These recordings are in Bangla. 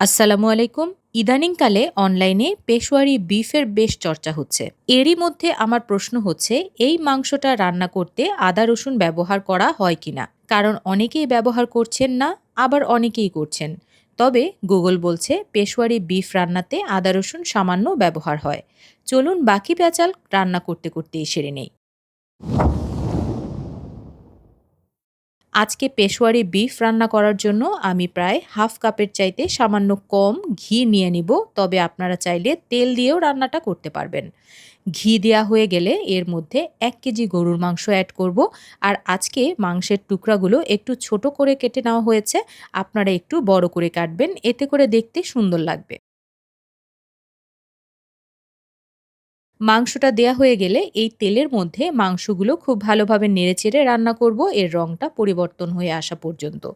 আসসালামু আলাইকুম। ইদানিংকালে অনলাইনে পেশোয়ারি বিফের বেশ চর্চা হচ্ছে। এরই মধ্যে আমার প্রশ্ন হচ্ছে, এই মাংসটা রান্না করতে আদা রসুন ব্যবহার করা হয় কিনা? কারণ অনেকেই ব্যবহার করছেন না, আবার অনেকেই করছেন। তবে গুগল বলছে পেশোয়ারি বিফ রান্নাতে আদা রসুন সামান্য ব্যবহার হয়। চলুন বাকি পেঁচাল রান্না করতে করতেই সেরে নেই। আজকে পেশোয়ারি বিফ রান্না করার জন্য আমি প্রায় হাফ কাপের চাইতে সামান্য কম ঘি নিয়ে নিব, তবে আপনারা চাইলে তেল দিয়েও রান্নাটা করতে পারবেন। ঘি দেওয়া হয়ে গেলে এর মধ্যে এক কেজি গরুর মাংস অ্যাড করব, আর আজকে মাংসের টুকরাগুলো একটু ছোট করে কেটে নেওয়া হয়েছে, আপনারা একটু বড় করে কাটবেন, এতে করে দেখতে সুন্দর লাগবে। মাংসটা দেয়া হয়ে গেলে এই তেলের মধ্যে মাংসগুলো খুব ভালোভাবে নেড়েচেড়ে রান্না করব, এর রঙটা পরিবর্তন হয়ে আসা পর্যন্ত।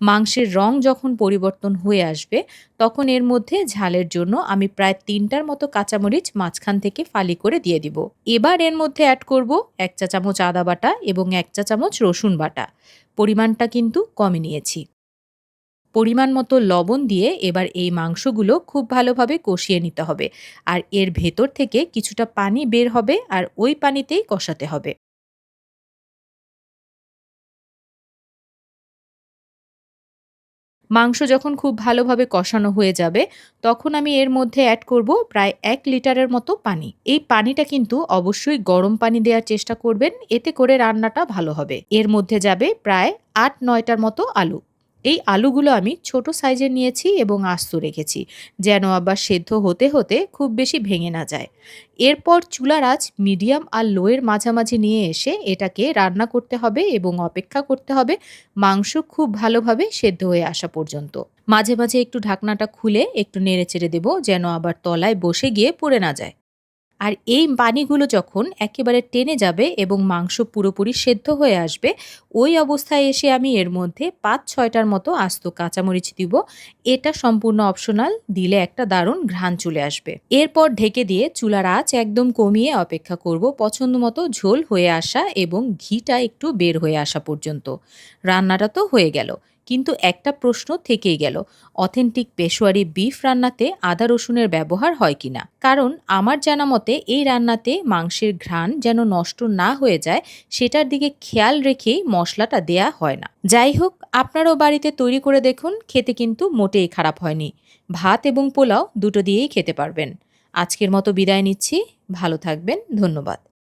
মাংসের রং যখন পরিবর্তন হয়ে আসবে, তখন এর মধ্যে ঝালের জন্য আমি প্রায় তিনটার মতো কাঁচামরিচ মাঝখান থেকে ফালি করে দিয়ে দিব। এবার এর মধ্যে অ্যাড করব এক চা চামচ আদা বাটা এবং এক চা চামচ রসুন বাটা। পরিমাণটা কিন্তু কমে নিয়েছি। পরিমাণ মতো লবণ দিয়ে এবার এই মাংসগুলো খুব ভালোভাবে কষিয়ে নিতে হবে। আর এর ভেতর থেকে কিছুটা পানি বের হবে আর ওই পানিতেই কষাতে হবে। মাংস যখন খুব ভালোভাবে কষানো হয়ে যাবে, তখন আমি এর মধ্যে অ্যাড করব প্রায় এক লিটারের মতো পানি। এই পানিটা কিন্তু অবশ্যই গরম পানি দেওয়ার চেষ্টা করবেন, এতে করে রান্নাটা ভালো হবে। এর মধ্যে যাবে প্রায় আট নয়টার মতো আলু। এই আলুগুলো আমি ছোট সাইজের নিয়েছি এবং আস্ত রেখেছি, যেন আবার সেদ্ধ হতে হতে খুব বেশি ভেঙে না যায়। এরপর চুলার আঁচ মিডিয়াম আর লোয়ের মাঝামাঝি নিয়ে এসে এটাকে রান্না করতে হবে এবং অপেক্ষা করতে হবে মাংস খুব ভালোভাবে সেদ্ধ হয়ে আসা পর্যন্ত। মাঝে মাঝে একটু ঢাকনাটা খুলে একটু নেড়ে চেড়ে দেবো, যেন আবার তলায় বসে গিয়ে পড়ে না যায়। আর এই পানিগুলো যখন একেবারে টেনে যাবে এবং মাংস পুরোপুরি সেদ্ধ হয়ে আসবে, ওই অবস্থায় এসে আমি এর মধ্যে পাঁচ ছয়টার মতো আস্ত কাঁচামরিচ দিব। এটা সম্পূর্ণ অপশনাল, দিলে একটা দারুণ ঘ্রাণ চলে আসবে। এরপর ঢেকে দিয়ে চুলার আঁচ একদম কমিয়ে অপেক্ষা করব পছন্দ মতো ঝোল হয়ে আসা এবং ঘিটা একটু বের হয়ে আসা পর্যন্ত। রান্নাটা তো হয়ে গেল। কিন্তু একটা প্রশ্ন থেকেই গেল, অথেন্টিক পেশোয়ারি বিফ রান্নাতে আদা রসুনের ব্যবহার হয় কিনা? কারণ আমার জানা মতে এই রান্নাতে মাংসের ঘ্রাণ যেন নষ্ট না হয়ে যায়, সেটার দিকে খেয়াল রেখেই মশলাটা দেয়া হয় না। যাই হোক, আপনারাও বাড়িতে তৈরি করে দেখুন, খেতে কিন্তু মোটেই খারাপ হয়নি। ভাত এবং পোলাও দুটো দিয়েই খেতে পারবেন। আজকের মতো বিদায় নিচ্ছি, ভালো থাকবেন, ধন্যবাদ।